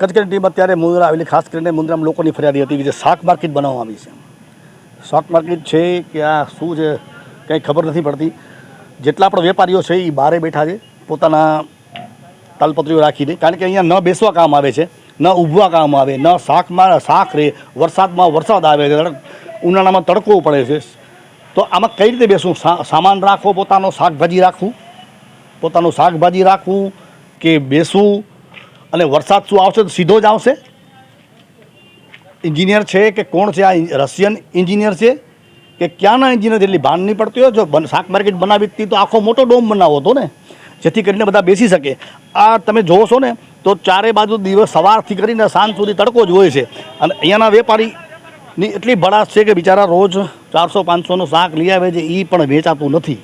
કચકરી team અત્યારે મુંદ્રા આવેલી, ખાસ કરીને મુંદ્રામાં લોકોની ફરિયાદી હતી જે શાક માર્કેટ બનાવવામાં આવી છે. શાક માર્કેટ છે કે આ શું છે, કંઈ ખબર નથી પડતી. જેટલા પણ વેપારીઓ છે એ બહારે બેઠા છે, પોતાના તાલપત્રીઓ રાખીને. કારણ કે અહીંયા ન બેસવા કામ આવે છે, ન ઊભવા કામ આવે, ન શાકમાં શાક રહે વરસાદમાં વરસાદ આવે છે ઉનાળામાં તડકો પડે છે. તો આમાં કઈ રીતે બેસવું? સામાન રાખવો, પોતાનો શાકભાજી રાખવું? પોતાનું શાકભાજી રાખવું કે બેસવું? અને વરસાદ શું આવશે તો સીધો જ આવશે? એન્જિનિયર છે કે કોણ છે? આ રશિયન એન્જિનિયર છે કે ક્યાંના એન્જિનિયર જેટલી ભાન નહીં પડતી હોય, જો શાક માર્કેટ બનાવી હતી તો આખો મોટો ડોમ બનાવો હતો ને? જેથી કરીને બધા બેસી શકે. આ તમે જોવો છો ને, તો ચારે બાજુ દિવસ સવારથી કરીને સાંજ સુધી તડકો જ હોય છે. અને અહીંયાના વેપારીની એટલી ભડાશ છે કે બિચારા રોજ ચારસો પાંચસોનું શાક લઈ આવે છે એ પણ વેચાતું નથી.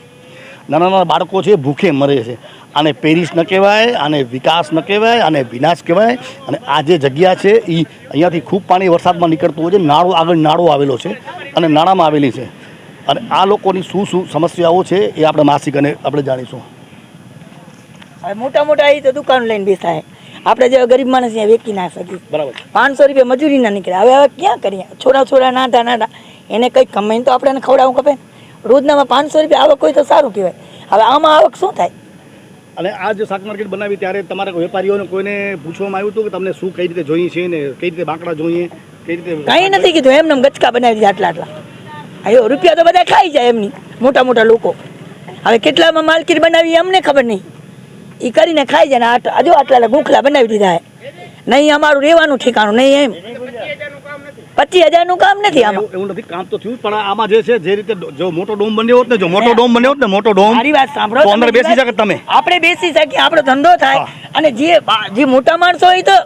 નાના નાના બાળકો છે, ભૂખે મરે છે. આને પેરિસ ન કહેવાય આને વિકાસ ન કહેવાય આને વિનાશ કહેવાય અને આ જે જગ્યા છે એ અહીંયાથી ખૂબ પાણી વરસાદમાં નીકળતું હોય છે નાળો આગળ નાળો આવેલો છે અને નાળામાં આવેલી છે. અને આ લોકોની શું શું સમસ્યાઓ છે એ આપણે માસિક અને આપણે જાણીશું. મોટા મોટા એ તો દુકાન લઈને બેસાય આપણે જે ગરીબ માણસ અહીંયા વેચી ના શકીએ. બરાબર પાંચસો રૂપિયા મજૂરી ના નીકળે. હવે હવે ક્યાં કરીએ? છોરા છોરા નાટા નાટા એને કંઈક કમાઈને તો આપણે એને ખવડાવવું ખપે રોજનામાં પાંચસો રૂપિયા આવક હોય તો સારું કહેવાય. હવે આમાં આવક શું થાય? અને આ જે શાક માર્કેટ બનાવી ત્યારે તમારા વેપારીઓને કોઈને પૂછવામાં આવ્યું હતું કે તમને શું કઈ રીતે જોઈએ છે ને કઈ રીતે બાંકડા જોઈએ કઈ રીતે કાંઈ નથી કીધું એમને એમ ગચકા બનાવી દીધા આટલા આટલા. અયો રૂપિયા તો બધા ખાઈ જાય એમની મોટા મોટા લોકો. હવે કેટલામાં માલકીર બનાવી અમને ખબર નહીં. એ કરીને ખાઈ જાય ને આટલા હજુ આટલા આટલા ગુંખલા બનાવી દીધા નહીં અમારું રહેવાનું ઠેકાણું નહીં એમ. પચીસ હજારનું કામ નથી આમાં. એવું નથી કામ તો થયું પણ આમાં જે છે જે રીતે જો મોટો ડોમ બન્યો હોત ને જો મોટો ડોમ બન્યો હોત ને મોટો ડોમ મારી વાત સાંભળો તો અંદર બેસી શકે તમે. આપણે બેસી શકીએ આપણો ધંધો થાય. અને જે જે મોટા માણસો હોય તો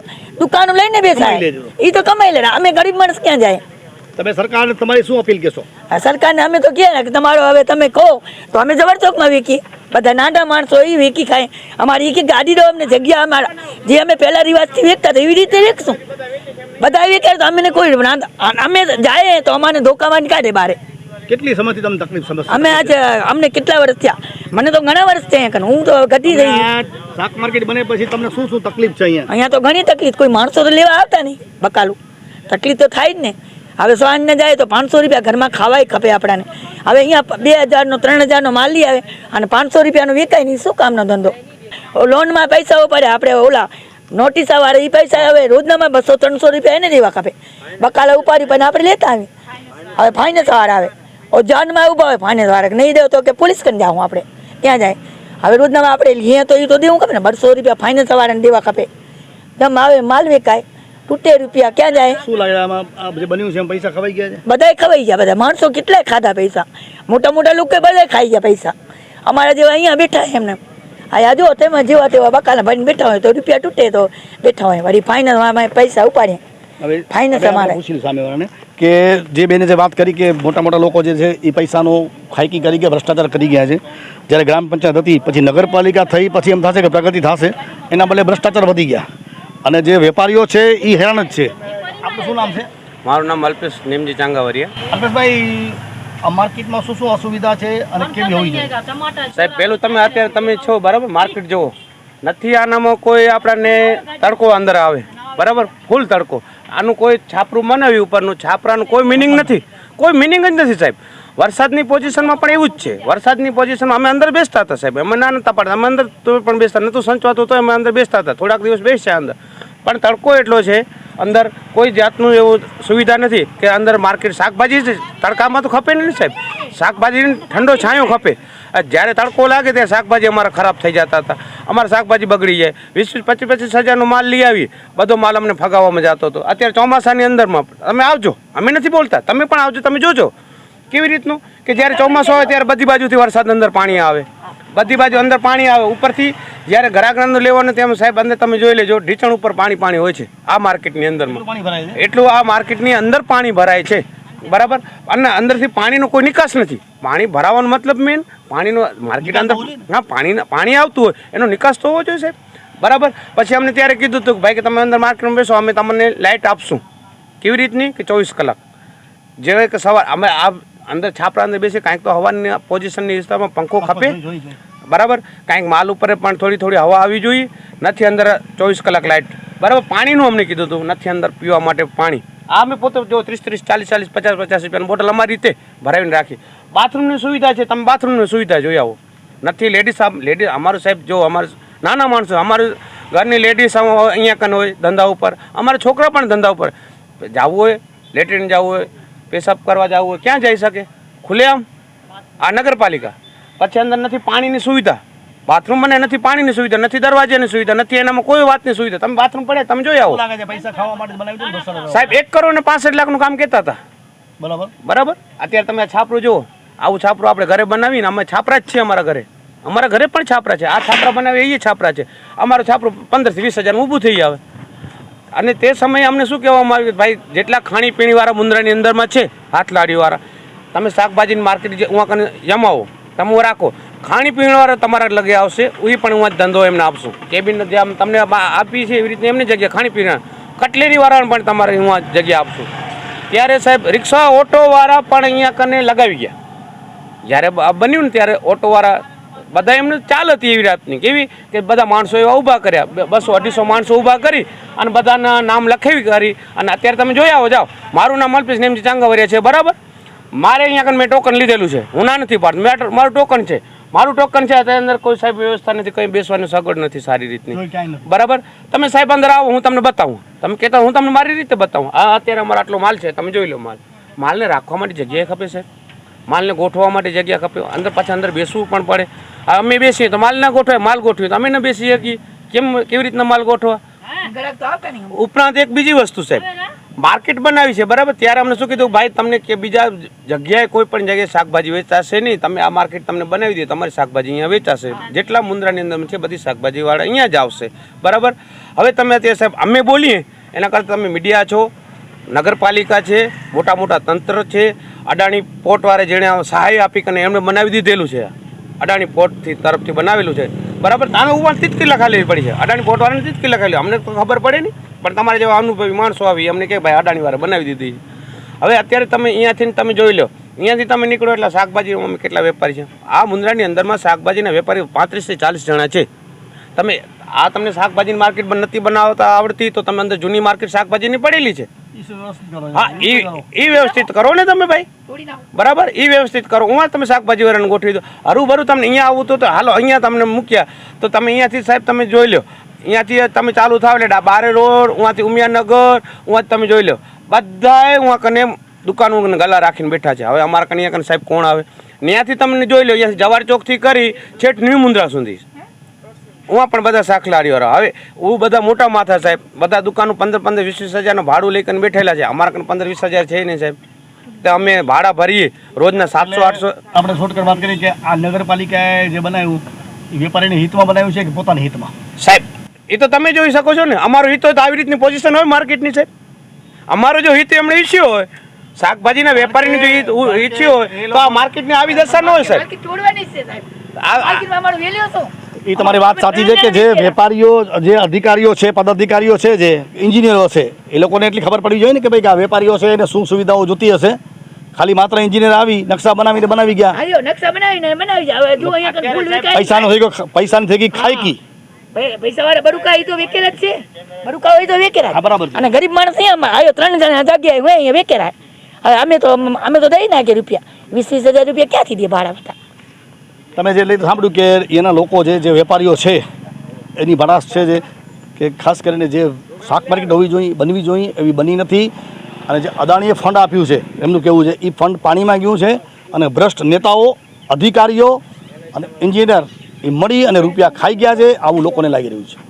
દુકાનો લઈને બેસાય. એ તો કમાઈ લે અમે ગરીબ માણસ ક્યાં જાય? તમે સરકારને તમારી શું અપીલ કહેશો? આ સરકારને અમે તો કહે ને કે તમારો હવે તમે કહો તો અમે જબરચોકમાં વેકી બધા નાના માણસો એ વેકી ખાય. અમારી એક એક ગાડી દો અમને જગ્યા અમારા. જે અમે પહેલા રિવાજથી વેચતા હતા એવી રીતે વેચશું. બધા તો અમને કોઈ અમે જાય તો અમારે ધોકાવાની કાઢે બારે. કેટલી સમયથી તમને તકલીફ સમસ્યા અમે આજે અમને કેટલા વર્ષ થયા? મને તો ઘણા વર્ષ થયા હું તો ઘટી થઈ શાક માર્કેટ બને પછી તમને શું શું તકલીફ છે અહીંયા? અહીંયા તો ઘણી તકલીફ. કોઈ માણસો તો લેવા આવતા નહીં બકાલું. તકલીફ તો થાય જ ને. હવે સાંજને જાય તો પાંચસો રૂપિયા ઘરમાં ખાવાય ખપે આપણાને. હવે અહીંયા બે હજારનો ત્રણ હજારનો માલ લઈ આવે અને પાંચસો રૂપિયાનો વેચાય નહીં. શું કામનો ધંધો? લોનમાં પૈસાઓ પડે. આપણે ઓલા નોટિસા વાળા એ પૈસા હવે રોજનામાં બસો ત્રણસો રૂપિયા એને દેવા કાપે. બકાલા ઉપાડી પણ આપણે લેતા આવી હવે ફાઇનાન્સ વાળા આવે. ઓ જાનમાં ઊભા હોય ફાઇનાન્સ વાળા નહીં દેવો તો કે પોલીસ કરીને જાઉં આપણે. ત્યાં જાય? હવે રોજનામાં આપણે લઈએ તો એ તો દેવું ખબર ને બસો રૂપિયા ફાઇનાન્સ વાળાને દેવા કાપે. દમ આવે માલ વેકાય તૂટે રૂપિયા ક્યાં જાય? શું લાગે આમાં જે બન્યું છે પૈસા ખવાઈ ગયા છે? બધાય ખવાઈ ગયા બધા માણસો કેટલાય ખાધા પૈસા. મોટા મોટા લોકો બધાય ખાઈ ગયા પૈસા. અમારા જેવા અહીંયા બેઠા એમને. આ જો તેમાં જેવા તેવા બકાલા ભાઈને બેઠા હોય તો રૂપિયા તૂટે તો બેઠા હોય. વળી ફાઇનલ પૈસા ઉપાડે હવે ફાઇનલ તમારે આપણે અમારે. પૂછી લઈએ સામેવાળાને કે જે બેને જે વાત કરી કે મોટા મોટા લોકો જે છે એ પૈસાનો ખાઈકી કરી ગયા ભ્રષ્ટાચાર કરી ગયા છે. જ્યારે ગ્રામ પંચાયત હતી પછી નગરપાલિકા થઈ પછી એમ થશે કે પ્રગતિ થશે એના બદલે ભ્રષ્ટાચાર વધી ગયા. અને જે વેપારીઓ છે એ હેરાન જ છે. આપણું શું નામ છે? મારું નામ અલ્પેશ નેમજી ચાંગાવરિયા. અલ્પેશભાઈ માર્કેટમાં શું શું અસુવિધા છે અને કેવી હોવી જોઈએ સાહેબ પહેલું તમે અત્યારે તમે છો બરાબર? માર્કેટ જુઓ. નથી આનામાં કોઈ આપણને તડકો અંદર આવે. બરાબર? ફૂલ તડકો. આનું કોઈ છાપરું બનાવ્યું ઉપરનું છાપરાનું કોઈ મિનિંગ નથી. કોઈ મિનિંગ જ નથી સાહેબ. વરસાદની પોઝિશનમાં પણ એવું જ છે. વરસાદની પોઝિશનમાં અમે અંદર બેસતા હતા સાહેબ. અમે ના નતા પડતા. અમે અંદર તો પણ બેસતા નહોતું સંચવાતું તો અમે અંદર બેસતા હતા. થોડાક દિવસ બેસ્યા અંદર. પણ તડકો એટલો છે, અંદર કોઈ જાતનું એવું સુવિધા નથી કે અંદર માર્કેટ શાકભાજી તડકામાં તો ખપે નહીં સાહેબ. શાકભાજી ઠંડો છાંયો ખપે. જ્યારે તડકો લાગે ત્યારે શાકભાજી અમારા ખરાબ થઈ જતા હતા. અમારા શાકભાજી બગડી જાય. વીસ વીસ, પચીસ પચીસ હજારનો માલ લઈ આવી. બધો માલ અમને ફગાવવામાં જતો હતો. અત્યારે ચોમાસાની અંદરમાં તમે આવજો. અમે નથી બોલતા. તમે પણ આવજો. તમે જોજો. કેવી રીતનું? કે જ્યારે ચોમાસું આવે ત્યારે બધી બાજુથી વરસાદ અંદર પાણી આવે. બધી બાજુ અંદર પાણી આવે. ઉપરથી જ્યારે ઘરાક અંદર લેવાનું તેમ સાહેબ અંદર તમે જોઈ લેજો ઢીચણ ઉપર પાણી પાણી હોય છે આ માર્કેટની અંદરમાં. એટલું આ માર્કેટની અંદર પાણી ભરાય છે બરાબર? અને અંદરથી પાણીનો કોઈ નિકાસ નથી. પાણી ભરાવાનો મતલબ મેન પાણીનો માર્કેટ અંદર ના. પાણી પાણી આવતું હોય એનો નિકાસ તો હોવો જોઈએ સાહેબ બરાબર? પછી અમને ત્યારે કીધું હતું કે ભાઈ કે તમે અંદર માર્કેટમાં બેસો અમે તમને લાઇટ આપશું. કેવી રીતની? કે ચોવીસ કલાક. જેવી કે સવાર અમે આ અંદર છાપરા અંદર બેસી કાંઈક તો હવાની પોઝિશનની વિસ્તારમાં પંખો ખપે. બરાબર? કાંઈક માલ ઉપર પણ થોડી થોડી હવા આવી જોઈએ. નથી અંદર ચોવીસ કલાક લાઇટ બરાબર? પાણીનું અમને કીધું હતું. નથી અંદર પીવા માટે પાણી. આ અમે પોતે જો ત્રીસ ત્રીસ, ચાલીસ ચાલીસ, પચાસ પચાસ રૂપિયાની બોટલ અમારી રીતે ભરાવીને રાખી. બાથરૂમની સુવિધા છે. તમે બાથરૂમની સુવિધા જોઈ આવો. નથી લેડીઝ લેડીઝ અમારું સાહેબ જો અમારું નાના માણસો, અમારું ઘરની લેડીઝ અહીંયા કન હોય ધંધા ઉપર. અમારા છોકરા પણ ધંધા ઉપર. જવું હોય, લેટ્રિન જવું હોય, પેશાબ કરવા જવું હોય, ક્યાં જઈ શકે? ખુલ્લેઆમ? આ નગરપાલિકા. પછી અંદર નથી પાણીની સુવિધા. બાથરૂમ મને નથી પાણીની સુવિધા નથી દરવાજાની સુવિધા નથી એનામાં કોઈ વાતની સુવિધા. તમે બાથરૂમ પડે તમે જોઈ આવો. બનાવી સાહેબ એક કરોડ ને પાસઠ લાખનું કામ કહેતા હતા. બરાબર. બરાબર? અત્યારે તમે આ છાપરું જુઓ. આવું છાપરું આપણે ઘરે બનાવીને અમે છાપરા જ છીએ અમારા ઘરે. અમારા ઘરે પણ છાપરા છે. આ છાપરા બનાવીએ એ છાપરા છે. અમારું છાપરું પંદરથી વીસ હજાર ઊભું થઈ આવે. અને તે સમયે અમને શું કહેવામાં આવ્યું કે ભાઈ જેટલા ખાણીપીણીવાળા મુંદ્રાની અંદરમાં છે હાથલાડીવાળા તમે શાકભાજીની માર્કેટ જે ઉવા કને જમાવો. તમે રાખો. ખાણીપીણીવાળા તમારા લગે આવશે એ પણ હું ધંધો એમને આપશું. કેબિન જે આમ તમને આપી છે એવી રીતે એમની જગ્યાએ ખાણીપીણા કટલેરીવાળાને પણ તમારે હું આ જગ્યા આપશું. ત્યારે સાહેબ, રિક્ષા ઓટોવાળા પણ અહીંયા કને લગાવી ગયા. જ્યારે બન્યું ને ત્યારે ઓટોવાળા બધા એમને ચાલ હતી એવી રાતની. કેવી? કે બધા માણસો એવા ઊભા કર્યા. બસો અઢીસો માણસો ઊભા કરી અને બધાના નામ લખાવી કરી. અને અત્યારે તમે જોયા હો જાઓ. મારું નામ અલ્પેશ નેમજી ચાંગાવરિયા છે, બરાબર? મારે અહીંયા આગળ મેં ટોકન લીધેલું છે. હું ના નથી પાડતો. મેં મારું ટોકન છે. મારું ટોકન છે અત્યારે અંદર કોઈ સાહેબ વ્યવસ્થા નથી કંઈ બેસવાની સગવડ નથી સારી રીતની. બરાબર? તમે સાહેબ અંદર આવો હું તમને બતાવું. તમે કહેતા હું તમને મારી રીતે બતાવું. આ અત્યારે અમારો આટલો માલ છે તમે જોઈ લો માલ. માલને રાખવા માટે જગ્યાએ ખપે છે. માલને ગોઠવવા માટે જગ્યા ખપે. અંદર પાછા અંદર બેસવું પણ પડે. અમે બેસીએ તો માલ ના ગોઠવાય માલ ગોઠવીએ તો અમે ના બેસી શકીએ કેમ કેવી રીતના માલ ગોઠવા ઉપરાંત એક બીજી વસ્તુ સાહેબ. માર્કેટ બનાવી છે, બરાબર? ત્યારે અમને શું કીધું, ભાઈ, તમને કે બીજા જગ્યાએ કોઈ પણ જગ્યાએ શાકભાજી વેચાશે નહીં. તમે આ માર્કેટ તમને બનાવી દે, તમારી શાકભાજી અહીંયા વેચાશે. જેટલા મુંદ્રાની અંદર છે, બધી શાકભાજીવાળા અહીંયા જ આવશે. બરાબર? હવે તમે અત્યારે સાહેબ, અમે બોલીએ, એના કરતાં તમે મીડિયા છો, નગરપાલિકા છે મોટા મોટા તંત્ર છે, અડાણી પોર્ટવાળે જેણે સહાય આપી અને એમણે બનાવી દીધેલું છે. અડાણી પોર્ટથી તરફથી બનાવેલું છે. બરાબર? તમે ઉપર તીજ કિલ્લા ખાલી પડી છે. અડાણી પોર્ટવાળાને તીજ કિલ્લા ખાલી. અમને ખબર પડે નહીં. પણ તમારે જેવા અનુભવી માણસો આવી અમને કે ભાઈ અડાણીવાળા બનાવી દીધી હવે અત્યારે તમે અહીંયાથી તમે જોઈ લો અહીંયાથી તમે નીકળો એટલે શાકભાજી અમે કેટલા વેપારી છે? આ મુંદ્રાની અંદરમાં શાકભાજીના વેપારી પાંત્રીસથી ચાલીસ જણા છે. તમે આ તમને શાકભાજીની માર્કેટ નથી બનાવતા આવડતી તો તમે અંદર જૂની માર્કેટ શાકભાજીની પડેલી છે? ઈ વ્યવસ્થિત કરો? હા એ એ વ્યવસ્થિત કરો ને તમે ભાઈ. બરાબર? એ વ્યવસ્થિત કરો. હું તમે શાકભાજી વાળાને ગોઠવી દો હરુભરું તમને અહીંયા આવું તો તો હાલો અહીંયા તમને મૂક્યા. તો તમે અહીંયાથી સાહેબ તમે જોઈ લો. અહીંયાથી તમે ચાલુ થાવ એટલે બારે રોડ ઉहाँથી ઉમિયાનગર ઉहाँથી તમે જોઈ લો. બધાએ ઉहाँ કને દુકાનો ગલા રાખીને બેઠા છે. હવે અમારા કને કને સાહેબ કોણ આવે? ત્યાંથી તમને જોઈ લો અહીંયાથી જવાર ચોકથી કરી છેઠ ન્યુ મુંદ્રા સુધી. ઉમાં પણ બધા શાકલારીઓ હવે હું બધા મોટા માથા સાહેબ. બધા દુકાનો પંદર પંદર વીસ વીસ હજારનું ભાડું લઈને બેઠેલા છે. અમારા કને પંદર વીસ હજાર છે નહીં સાહેબ. તો અમે ભાડા ભરીએ રોજના સાતસો આઠસો. આપણે શોર્ટકટ વાત કરી કે આ નગરપાલિકાએ જે બનાવ્યું વેપારીના હિતમાં બનાવ્યું છે કે પોતાના હિતમાં? સાહેબ એ તો તમે જોઈ શકો છો ને. અમારો હિત હોય તો આવી રીતની પોઝિશન હોય માર્કેટની છે અમારો જો હિત એમણે ઈચ્છ્યો હોય શાકભાજીના વેપારીની જો હિત ઈચ્છ્યો હોય તો આ માર્કેટની આવી દશા ન હોય સાહેબ. એ તમારી વાત સાચી છે કે જે વેપારીઓ જે અધિકારીઓ છે પદાધિકારીઓ છે જે એન્જિનિયરો છે એ લોકોને એટલી ખબર પડી જોઈએ ને કે ભાઈ આ વેપારીઓ છે એને શું સુવિધાઓ જોતી હશે? ખાલી માત્ર એન્જિનિયર આવી નકશા બનાવીને બનાવી ગયા. પૈસાનો થઈ ગયો. પૈસાની થઈ ગઈ. ખાઈકી પૈસા વાળા બરુકા એ તો વેકેલા જ છે. બરુકા હોય તો વેકેરા બરાબર અને ગરીબ માણસ અહીંયા આવ્યો ત્રણ જણા જગ્યાએ હોય અહીંયા વેકેલા. હવે અમે તો અમે તો દઈ નાખીએ રૂપિયા. વીસ વીસ હજાર રૂપિયા ક્યાંથી દે ભાડા બધા? તમે જે સાંભળ્યું કે એના લોકો જે જે વેપારીઓ છે એની ભડાશ છે જે કે ખાસ કરીને જે શાક માર્કેટ હોવી જોઈએ બનવી જોઈએ એવી બની નથી. અને જે અદાણીએ ફંડ આપ્યું છે એમનું કહેવું છે એ ફંડ પાણીમાં ગયું છે અને ભ્રષ્ટ નેતાઓ અધિકારીઓ અને એન્જિનિયર એ મળી અને રૂપિયા ખાઈ ગયા છે આવું લોકોને લાગી રહ્યું છે.